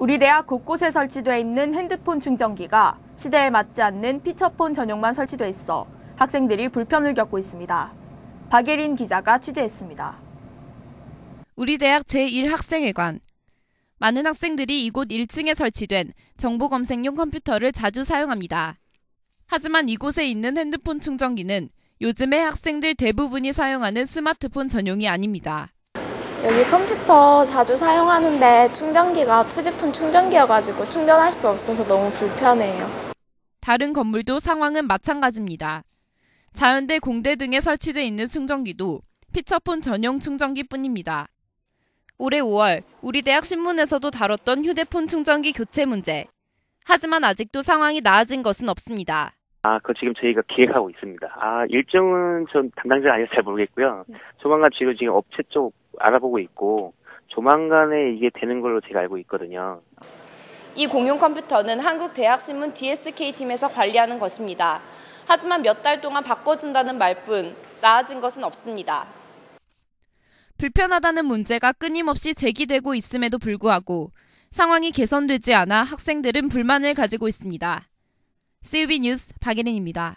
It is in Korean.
우리 대학 곳곳에 설치돼 있는 핸드폰 충전기가 시대에 맞지 않는 피처폰 전용만 설치돼 있어 학생들이 불편을 겪고 있습니다. 박예린 기자가 취재했습니다. 우리 대학 제1학생회관. 많은 학생들이 이곳 1층에 설치된 정보 검색용 컴퓨터를 자주 사용합니다. 하지만 이곳에 있는 핸드폰 충전기는 요즘의 학생들 대부분이 사용하는 스마트폰 전용이 아닙니다. 여기 컴퓨터 자주 사용하는데 충전기가 투지폰 충전기여가지고 충전할 수 없어서 너무 불편해요. 다른 건물도 상황은 마찬가지입니다. 자연대 공대 등에 설치돼 있는 충전기도 피처폰 전용 충전기뿐입니다. 올해 5월 우리 대학 신문에서도 다뤘던 휴대폰 충전기 교체 문제. 하지만 아직도 상황이 나아진 것은 없습니다. 아, 그거 지금 저희가 기획하고 있습니다. 아, 일정은 전 담당자가 아니라서 잘 모르겠고요. 조만간 지금 지금 업체 쪽 알아보고 있고, 조만간에 이게 되는 걸로 제가 알고 있거든요. 이 공용 컴퓨터는 한국대학신문 DSK 팀에서 관리하는 것입니다. 하지만 몇 달 동안 바꿔준다는 말뿐 나아진 것은 없습니다. 불편하다는 문제가 끊임없이 제기되고 있음에도 불구하고 상황이 개선되지 않아 학생들은 불만을 가지고 있습니다. CUB 뉴스 박예린입니다.